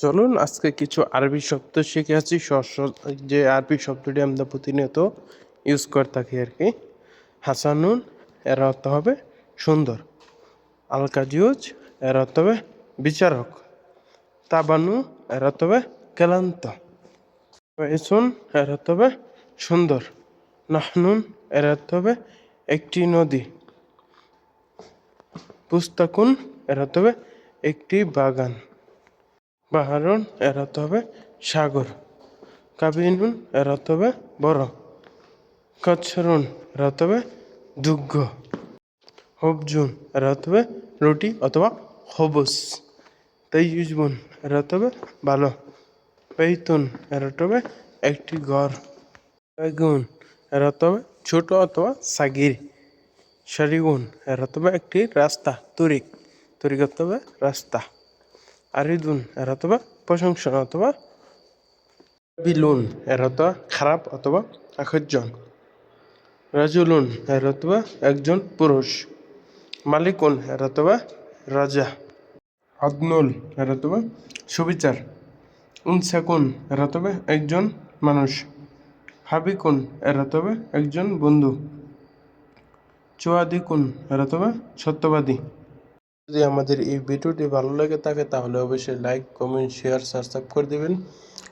চলুন আজকে কিছু আরবি শব্দ শিখে আছি যে আরবি শব্দটি আমরা প্রতিনিয়ত ইউজ করে থাকি আর কি। হাসানুন, এর অর্থ হবে সুন্দর। আল কাজিউজ এর অর্থ হবে বিচারক। তাবানু, এর অর্থ হবে ক্লান্ত। এসুন এর অর্থ হবে সুন্দর। নাহনুন, এর অর্থ হবে একটি নদী। পুস্তাকুন, এর অর্থ হবে একটি বাগান। বাহারুন এর অর্থ হবে সাগর। কাবিনুন এর অর্থ হবে বড়। কচ্ছরুন, এর অর্থ হবে দুগ্ধ হবজুন, এর অর্থ হবে রুটি অথবা হবস। তেইজবুন এর অর্থ হবে ভালো পেইতুন এর অর্থ হবে একটি ঘর। বেগুন এর অর্থ হবে ছোট অথবা সাগির। শারিগুন, এর অর্থ হবে একটি রাস্তা, তরিক। তরিক অর্থ হবে রাস্তা। আরিদুন, এর অথবা প্রশংসা অথবা বিলুন, এর অথবা খারাপ অথবা আকর্ষণ রাজুলুন, এর অথবা একজন পুরুষ। মালিকুন, এর অথবা রাজা। আদনুল, এর অথবা সুবিচার। উনসাকুন, এর অথবা একজন মানুষ। হাবিকুন, এর অথবা একজন বন্ধু। চুয়াদিকুন, এর অথবা সত্যবাদী। যদি আমাদের এই ভিডিওটি ভালো লাগে থাকে, তাহলে অবশ্যই লাইক কমেন্ট শেয়ার সাবস্ক্রাইব করে দেবেন।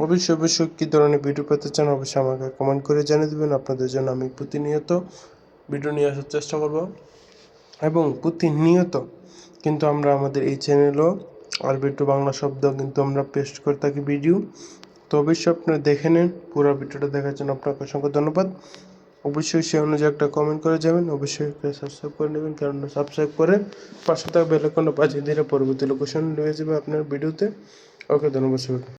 অবশ্যই অবশ্যই কী ধরনের ভিডিও পেতে চান অবশ্যই আমাকে কমেন্ট করে জানিয়ে দেবেন। আপনাদের জন্য আমি প্রতিনিয়ত ভিডিও নিয়ে আসার চেষ্টা করব। এবং প্রতিনিয়ত কিন্তু আমরা আমাদের এই চ্যানেলও আরবি টু বাংলা শব্দ কিন্তু আমরা পেস্ট করে থাকি ভিডিও তো অবশ্যই আপনারা দেখে নেন, পুরো ভিডিওটা দেখার জন্য আপনাকে অসংখ্য ধন্যবাদ। অবশ্যই সে অনুযায়ী একটা কমেন্ট করে যাবেন। অবশ্যই একটা সাবস্ক্রাইব করে নেবেন। কারণ সাবস্ক্রাইব করে পাশে থাকা বেলাকনটা বাজিয়ে দিলে পরবর্তী লোকেশন নিয়ে যাবে আপনার ভিডিওতে ওকে ধন্যবাদ সবাইকে।